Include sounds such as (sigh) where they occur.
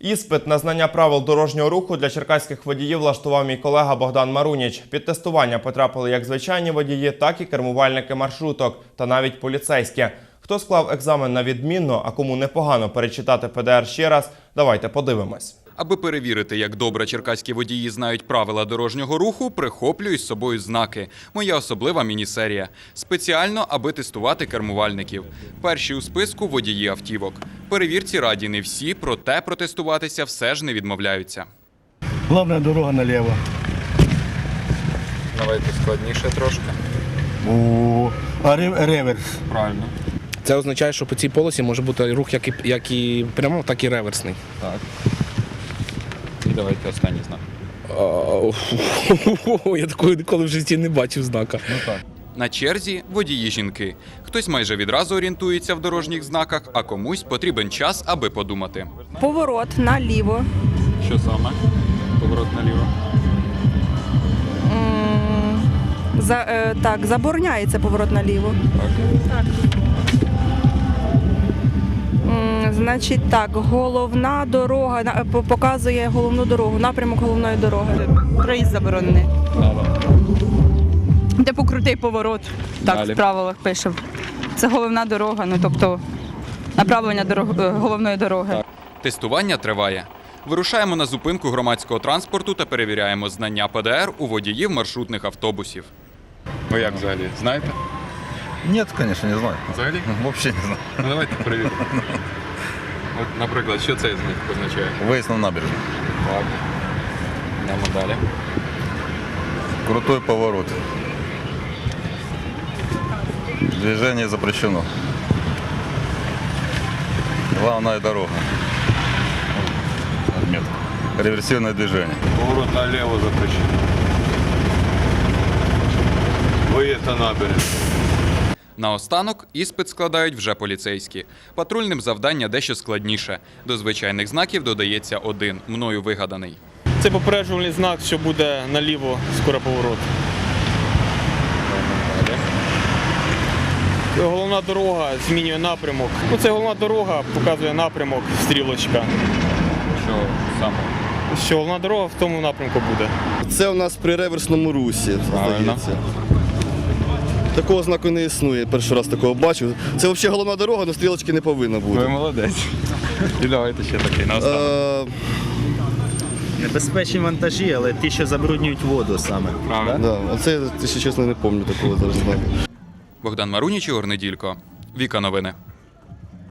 Іспит на знання правил дорожнього руху для черкаських водіїв влаштував мій колега Богдан Маруніч. Під тестування потрапили як звичайні водії, так і кермувальники маршруток та навіть поліцейські. Хто склав екзамен на відмінно, а кому непогано перечитати ПДР ще раз, давайте подивимось. Аби перевірити, як добре черкаські водії знають правила дорожнього руху, прихоплюю з собою знаки. Моя особлива міні-серія. Спеціально, аби тестувати кермувальників. Перші у списку водії автівок. Перевірці раді не всі, проте протестуватися все ж не відмовляються. Главная дорога налево. Давайте складніше трошки. О, а реверс. Правильно. Це означає, що по цій полосі може бути рух як і, як і прямо, так і реверсний. Так. І давайте останній знак. А, (laughs) Я такого ніколи в житті не бачив знака. На черзі водії жінки. Хтось майже відразу орієнтується в дорожніх знаках, а комусь потрібен час, аби подумати. Поворот наліво. Що саме? Поворот наліво. М, За, е, так, забороняється поворот наліво. Так. М, Значить, так, головна дорога на- е, по- показує головну дорогу, напрямок головної дороги. Проїзд заборонений. Типу крутий поворот. Так, Далі. в правилах пише. Це головна дорога, ну тобто направлення дорог- е, головної дороги. Тестування триває. Вирушаємо на зупинку громадського транспорту та перевіряємо знання ПДР у водіїв маршрутних автобусів. Ви як взагалі знаєте? Нет, конечно, не знаю. Взагалі? Вообще не знаю. Ну давайте перевіримо. От, наприклад, що цей знак позначає? Выезд на набережную. Ладно. Йдемо далі. Крутой поворот. Движение запрещено. Главная дорога. Отметка. Реверсивное движение. Поворот налево запрещен. Выезд на набережную. Наостанок іспит складають вже поліцейські. Патрульним завдання дещо складніше. До звичайних знаків додається один, мною вигаданий. Це попереджувальний знак, що буде наліво скоро поворот. Головна дорога змінює напрямок. Ну, це головна дорога показує напрямок, стрілочка. Що саме? Що головна дорога в тому напрямку буде. Це у нас при реверсному русі, здається. Такого знаку не існує. Перший раз такого бачу. Це взагалі головна дорога, але стрілочки не повинно бути. молодець. І давайте ще такий наостанок. Е, Небезпечні вантажі, але ті, що забруднюють воду саме. Правильно. да, оце, якщо чесно, не пам'ятаю такого зараз знаку. Богдан Маруніч, Ігор Неділько. Віка новини.